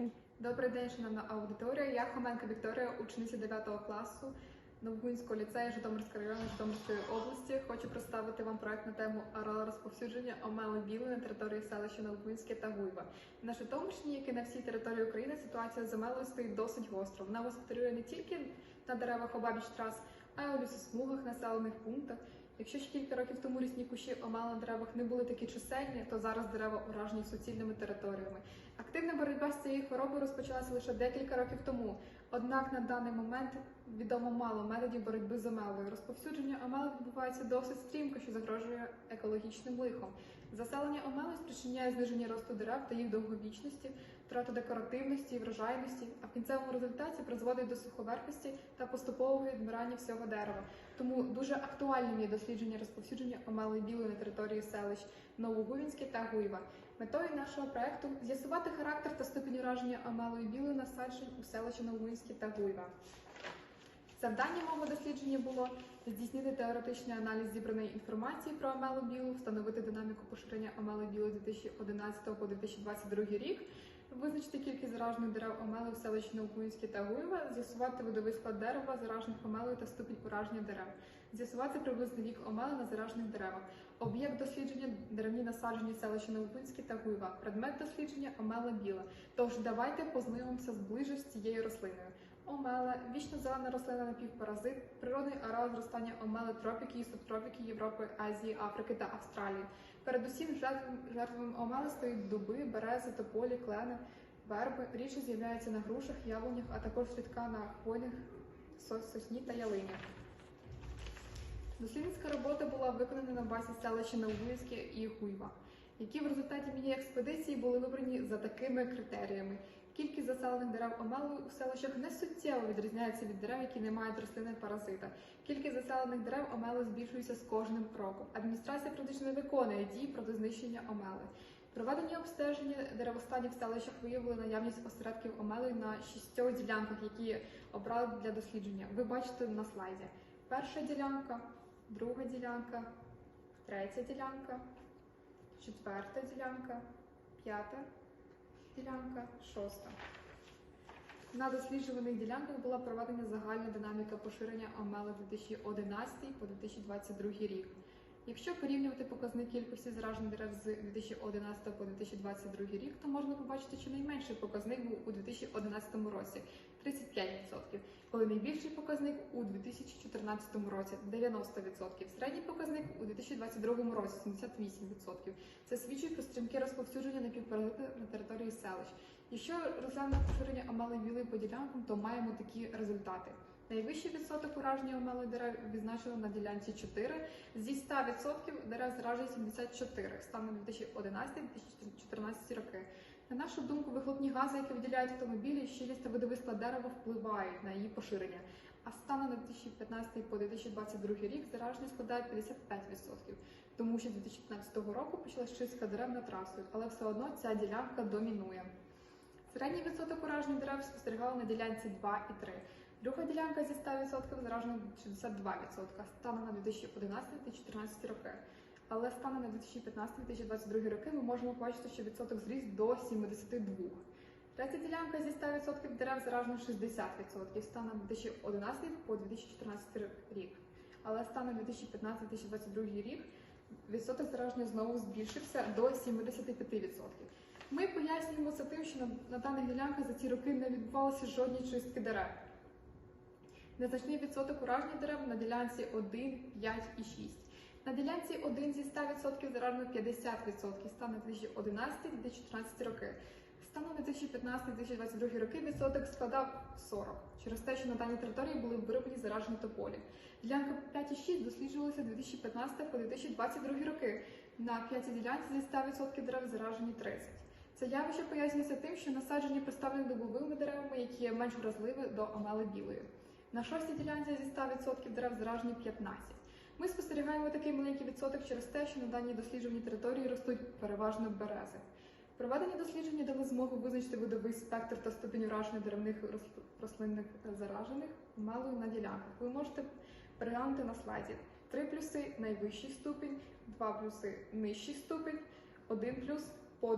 Три. Добрий день, шановна аудиторія. Я Хоменко Вікторія, учениця 9 класу Новгунського ліцею Житомирського району Житомирської області. Хочу представити вам проект на тему розповсюдження омели білої на території селища Новгунське та Гуйва. На Житомирщині, як і на всій території України, ситуація з омелою стоїть досить гостро. Вона господарює не тільки на деревах обабіч трас, а й у лісосмугах, населених пунктах. Якщо ще кілька років тому різні кущі омел на деревах не були такі чисельні, то зараз дерева уражені суцільними територіями. Активна боротьба з цією хворобою розпочалася лише декілька років тому. Однак на даний момент відомо мало методів боротьби з омелою. Розповсюдження омели відбувається досить стрімко, що загрожує екологічним лихом. Заселення омели спричиняє зниження росту дерев та їх довговічності, втрату декоративності і врожайності, а в кінцевому результаті призводить до суховерхості та поступового відмирання всього дерева. Тому дуже актуальним є дослідження розповсюдження омели білої на території селищ Новогувінське та Гуйва. Метою нашого проекту з'ясувати характер та ступінь ураження омелою білої насаджень у селищі Новоминське та Гуйва. Завдання мого дослідження було здійснити теоретичний аналіз зібраної інформації про амелу білу, встановити динаміку поширення омели білої 2011 по 2022 рік, визначити кількість заражених дерев омели в селищі Новокуївське та Гуєва, з'ясувати видовий склад дерева, заражених омелою та ступінь ураження дерев, з'ясувати приблизний вік омели на заражених деревах, об'єкт дослідження деревні насадження селища Новокуївське та Гуєва, предмет дослідження омела біла. Тож давайте познайомимося зближу з цією рослиною. Омела вічно зелена рослина напівпаразит, природний ареал зростання омели тропіки і субтропіки Європи, Азії, Африки та Австралії. Передусім жертвами, омели стоїть дуби, берези, тополі, клени, верби. Рідше з'являються на грушах, яблунях, а також слідка на хвойних сосні та ялинях. Дослідницька робота була виконана на базі селища Новоївське і Гуйва, які в результаті моєї експедиції були вибрані за такими критеріями. Кількість заселених дерев омелою у селищах не суттєво відрізняється від дерев, які не мають рослини паразита. Кількість заселених дерев омели збільшується з кожним роком. Адміністрація практично виконує дій проти знищення омели. Проведені обстеження деревостанів в селищах виявили наявність осередків омели на шістьох ділянках, які обрали для дослідження. Ви бачите на слайді. Перша ділянка, друга ділянка, третя ділянка, четверта ділянка, п'ята ділянка, шоста. На досліджуваних ділянках була проведена загальна динаміка поширення омели 2011 по 2022 рік. Якщо порівнювати показник кількості заражених дерев з 2011 по 2022 рік, то можна побачити, що найменший показник був у 2011 році 35%, коли найбільший показник у 2014 році 90%, середній показник у 2022 році 78%. Це свідчить про стрімке розповсюдження напівпаразита на території селищ. Якщо розглянути поширення омели білої по ділянкам, то маємо такі результати. Найвищий відсоток ураження омели дерев відзначили на ділянці 4. Зі 100% дерев заражені 74 станом 2011-2014 роки. На нашу думку, вихлопні гази, які виділяють автомобілі, щільність та видовий дерева впливають на її поширення. А станом на 2015 по 2022 рік зараженість складає 55%, тому що з 2015 року почалась чистка дерев на трасою, але все одно ця ділянка домінує. Середній відсоток уражень дерев спостерігали на ділянці 2 і 3. Друга ділянка зі 100% заражена 62% станом на 2011-2014 роки. Але станом на 2015-2022 роки ми можемо побачити, що відсоток зріс до 72%. Третя ділянка зі 100% дерев заражено 60% станом на 2011 по 2014 рік. Але станом на 2015-2022 рік відсоток зараження знову збільшився до 75%. Ми пояснюємо це тим, що на, на даних ділянках за ці роки не відбувалося жодні чистки дерев. Незначний відсоток ураження дерев на ділянці 1, 5 і 6. На ділянці 1 зі 100% заражено 50% станом на 2011-2014 роки. Станом на 2015-2022 роки відсоток складав 40 через те, що на даній території були вироблені заражені тополі. Ділянка 5 і 6 досліджувалися 2015 по 2022 роки. На п'ятій ділянці зі 100% дерев заражені 30. Це явище пояснюється тим, що насаджені представлені дубовими деревами, які є менш вразливі до омели білої. На шостій ділянці зі 100% дерев заражені 15. Ми спостерігаємо такий маленький відсоток через те, що на даній досліджуваній території ростуть переважно берези. Проведені дослідження дали змогу визначити видовий спектр та ступінь ураження деревних рос- рослинних заражених малою на ділянках. Ви можете переглянути на слайді. Три плюси найвищий ступінь, два плюси нижчий ступінь, один плюс